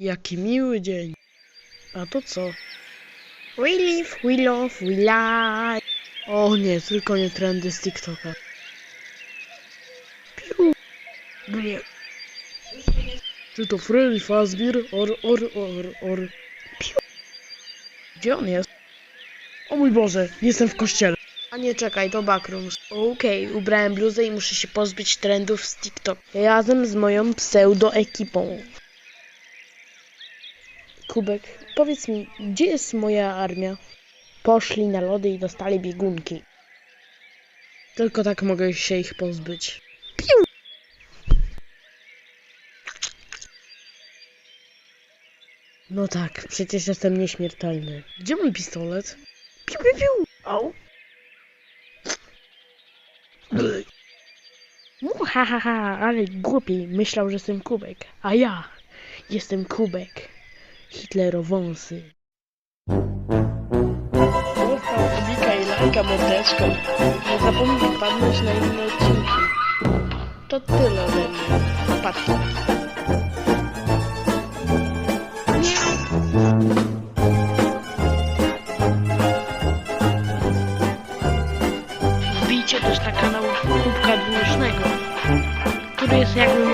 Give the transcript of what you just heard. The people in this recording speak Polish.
Jaki miły dzień. A to co? We live, we love, we lie. O nie, tylko nie trendy z TikToka. Piu. Blie. Czy to Freddy Fazbear? Or, or, or, or. Piu. Gdzie on jest? O mój Boże, jestem w kościele. A nie, czekaj, to backrooms. Okej, ubrałem bluzę i muszę się pozbyć trendów z TikTok. Razem z moją pseudo-ekipą. Kubek, powiedz mi, gdzie jest moja armia? Poszli na lody i dostali biegunki. Tylko tak mogę się ich pozbyć. Piu! No tak, przecież jestem nieśmiertelny. Gdzie mój pistolet? Piu, piu, piu! Au! Mu, ha, ha, ha, ale głupi. Myślał, że jestem kubek. A ja jestem kubek. Hitlerowąsy. Zostaw subika i lajka mordeczko. Nie zapomnij wpadnąć na inne odcinki. To tyle ode mnie. Patrz. Wbijcie też na kanał Kubka Dwulicznego, który jest jakby